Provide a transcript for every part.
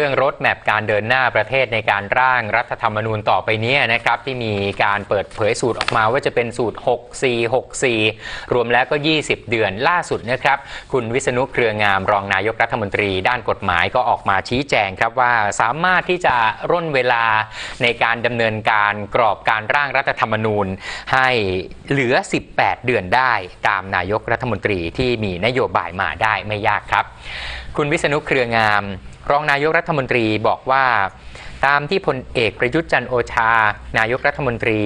เรื่องรถแมพการเดินหน้าประเทศในการร่างรัฐธรรมนูญต่อไปนี้นะครับที่มีการเปิดเผยสูตรออกมาว่าจะเป็นสูตร 6464 รวมแล้วก็ 20 เดือนล่าสุดนะครับ คุณวิษณุเครืองามรองนายกรัฐมนตรีด้านกฎหมายก็ออกมาชี้แจงครับว่าสามารถที่จะร่นเวลาในการดำเนินการกรอบการร่างรัฐธรรมนูญ ให้เหลือ 18 เดือนได้ ตามนายกรัฐมนตรีที่มีนโยบายมาได้ไม่ยากครับคุณวิษณุเครืองาม รองนายกรัฐมนตรีบอกว่า ตามที่พลเอกประยุทธ์จันโอชา นายกรัฐมนตรี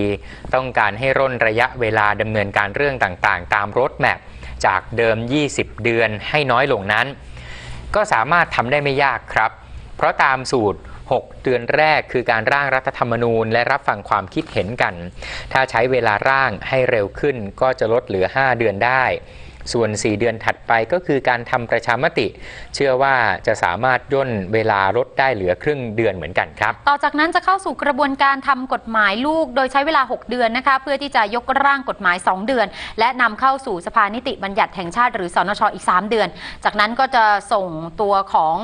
ต้องการให้ร่นระยะเวลาดำเนินการเรื่องต่างๆ ตามรถแมพจากเดิม 20 เดือนให้น้อยลงนั้น ก็สามารถทำได้ไม่ยากครับ เพราะตามสูตร 6 เดือนแรกคือการร่างรัฐธรรมนูญ และรับฟังความคิดเห็นกัน ถ้าใช้เวลาร่างให้เร็วขึ้นก็จะลดเหลือ 5 เดือนได้ ส่วน 4 เดือนถัดไปก็คือการทำประชามติ เชื่อว่าจะสามารถย่นเวลาลดได้เหลือครึ่งเดือนเหมือนกันครับ ต่อจากนั้นจะเข้าสู่กระบวนการทำกฎหมายลูก โดยใช้เวลา 6 เดือนนะคะเพื่อที่จะยกร่างกฎหมาย 2 เดือน และนำเข้าสู่สภานิติบัญญัติแห่งชาติ หรือสนชอีก 3 เดือน จากนั้นก็จะส่งตัวของ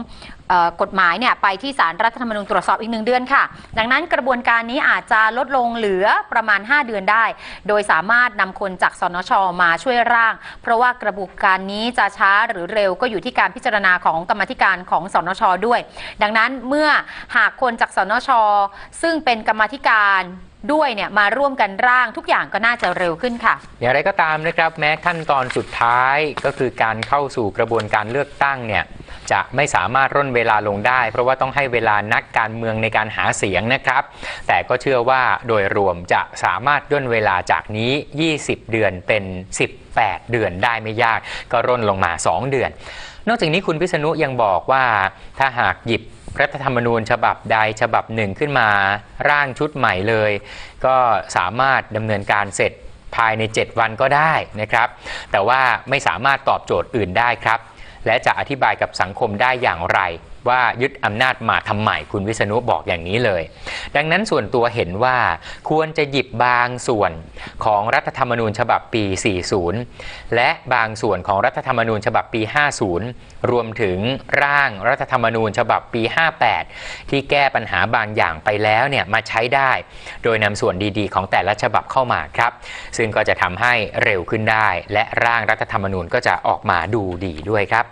กฎหมายเนี่ยไปที่สารรัฐธรรมนูญตรวจสอบอีกหนึ่งเดือนค่ะ ดังนั้นกระบวนการนี้อาจจะลดลงเหลือประมาณ 5 เดือนได้ โดยสามารถนำคนจากสนชมาช่วยร่าง เพราะว่ากระบวนการนี้จะช้าหรือเร็วก็อยู่ที่การพิจารณาของกรรมธิการของสนชด้วย ดังนั้นเมื่อหากคนจากสนชซึ่งเป็นกรรมธิการ ด้วยเนี่ยมาร่วมกันร่างทุกอย่างก็น่าจะเร็วขึ้นค่ะ อย่างไรก็ตามนะครับแม้ขั้นตอนสุดท้ายก็คือการเข้าสู่กระบวนการเลือกตั้งเนี่ยจะไม่สามารถร่นเวลาลงได้ เพราะว่าต้องให้เวลานักการเมืองในการหาเสียงนะครับ แต่ก็เชื่อว่าโดยรวมจะสามารถย่นเวลาจากนี้ 20 เดือนเป็น 18 เดือนได้ไม่ยาก ก็ร่นลงมา 2 เดือน นอกจากนี้คุณพิษณุยังบอกว่าถ้าหากหยิบ รัฐธรรมนูญฉบับใดฉบับหนึ่งขึ้นมาร่างชุดใหม่เลย ก็สามารถดำเนินการเสร็จภายใน 7 วันก็ได้นะครับ แต่ว่าไม่สามารถตอบโจทย์อื่นได้ครับ และจะอธิบายกับสังคมได้อย่างไร ว่ายึดอำนาจมาทำไมคุณวิษณุบอกอย่างนี้เลย ดังนั้นส่วนตัวเห็นว่าควรจะหยิบบางส่วนของรัฐธรรมนูญฉบับปี 40 และบางส่วนของรัฐธรรมนูญฉบับปี 50 รวมถึงร่างรัฐธรรมนูญฉบับปี 58 ที่แก้ปัญหาบางอย่างไปแล้วเนี่ยมาใช้ได้ โดยนำส่วนดีๆ ของแต่ละฉบับเข้ามาครับ ซึ่งก็จะทำให้เร็วขึ้นได้ และร่างรัฐธรรมนูญก็จะออกมาดูดีด้วยครับ